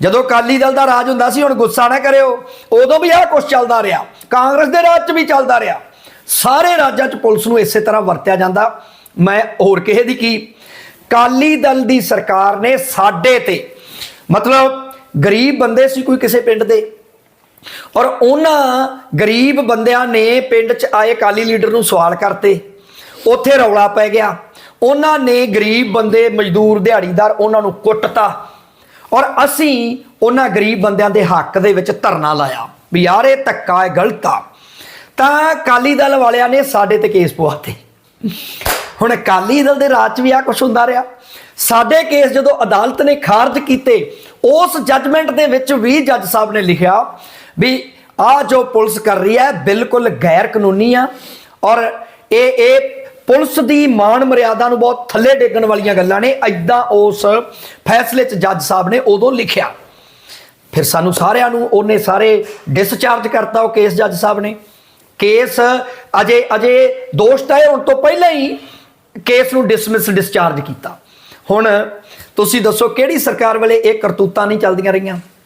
ਜਦੋਂ ਅਕਾਲੀ ਦਲ ਦਾ ਰਾਜ ਹੁੰਦਾ ਸੀ, ਹੁਣ ਗੁੱਸਾ ਨਾ ਕਰਿਓ। ਉਦੋਂ ਵੀ ਆਹ ਕੁਝ ਚੱਲਦਾ ਰਿਹਾ। ਕਾਂਗਰਸ ਦੇ ਰਾਜ 'ਚ ਵੀ ਚੱਲਦਾ ਰਿਹਾ। ਸਾਰੇ ਰਾਜਾਂ 'ਚ ਪੁਲਿਸ ਨੂੰ ਇਸੇ ਤਰ੍ਹਾਂ ਵਰਤਿਆ ਜਾਂਦਾ। ਮੈਂ ਹੋਰ ਕਿਸੇ ਦੀ ਕੀ? ਅਕਾਲੀ ਦਲ ਦੀ ਸਰਕਾਰ ਨੇ ਸਾਡੇ ਤੇ, ਮਤਲਬ ਗਰੀਬ ਬੰਦੇ ਸੀ ਕੋਈ ਕਿਸੇ ਪਿੰਡ ਦੇ। ਔਰ ਉਹਨਾਂ ਗਰੀਬ ਬੰਦਿਆਂ ਨੇ ਪਿੰਡ 'ਚ ਆਏ ਅਕਾਲੀ ਲੀਡਰ ਨੂੰ ਸਵਾਲ ਕਰਤੇ। ਉੱਥੇ ਰੌਲਾ ਪੈ ਗਿਆ। ਉਹਨਾਂ ਨੇ ਗਰੀਬ ਬੰਦੇ, ਮਜ਼ਦੂਰ, ਦਿਹਾੜੀਦਾਰ ਉਹਨਾਂ ਨੂੰ ਕੁੱਟਤਾ। ਔਰ ਅਸੀਂ ਉਹਨਾਂ ਗਰੀਬ ਬੰਦਿਆਂ ਦੇ ਹੱਕ ਦੇ ਵਿੱਚ ਧਰਨਾ ਲਾਇਆ ਵੀ ਯਾਰ ਇਹ ਧੱਕਾ ਹੈ ਗਲਤ ਆ। ਤਾਂ ਅਕਾਲੀ ਦਲ ਵਾਲਿਆਂ ਨੇ ਸਾਡੇ ਤੇ ਕੇਸ ਪਵਾਤੇ। ਹੁਣ ਅਕਾਲੀ ਦਲ ਦੇ ਰਾਜ 'ਚ ਵੀ ਆ ਕੁਝ ਹੁੰਦਾ ਰਿਹਾ। ਸਾਡੇ ਕੇਸ ਜਦੋਂ ਅਦਾਲਤ ਨੇ ਖਾਰਜ ਕੀਤੇ, ਉਸ ਜੱਜਮੈਂਟ ਦੇ ਵਿੱਚ ਵੀ ਜੱਜ ਸਾਹਿਬ ਨੇ ਲਿਖਿਆ ਵੀ ਆ ਜੋ ਪੁਲਿਸ ਕਰ ਰਹੀ ਹੈ, ਬਿਲਕੁਲ ਗੈਰ ਕਾਨੂੰਨੀ ਆ। ਔਰ ਇਹ ਇਹ ਪੁਲਿਸ ਦੀ ਮਾਣ ਮਰਿਆਦਾ ਨੂੰ ਬਹੁਤ ਥੱਲੇ ਡੇਗਣ ਵਾਲੀਆਂ ਗੱਲਾਂ ਨੇ। ਐਦਾਂ ਉਸ ਫੈਸਲੇ 'ਚ ਜੱਜ ਸਾਹਿਬ ਨੇ ਉਦੋਂ ਲਿਖਿਆ। ਫਿਰ ਸਾਨੂੰ ਸਾਰਿਆਂ ਨੂੰ ਉਹਨੇ ਸਾਰੇ ਡਿਸਚਾਰਜ ਕਰਤਾ ਉਹ ਕੇਸ ਜੱਜ ਸਾਹਿਬ ਨੇ। ਕੇਸ ਅਜੇ ਅਜੇ ਦੋਸ਼ ਤੈਅ ਹੋਣ ਤੋਂ ਪਹਿਲਾਂ ਹੀ ਕੇਸ ਨੂੰ ਡਿਸਮਿਸ ਡਿਸਚਾਰਜ ਕੀਤਾ। ਹੁਣ ਤੁਸੀਂ ਦੱਸੋ ਕਿਹੜੀ ਸਰਕਾਰ ਵੇਲੇ ਇਹ ਕਰਤੂਤਾਂ ਨਹੀਂ ਚੱਲਦੀਆਂ ਰਹੀਆਂ?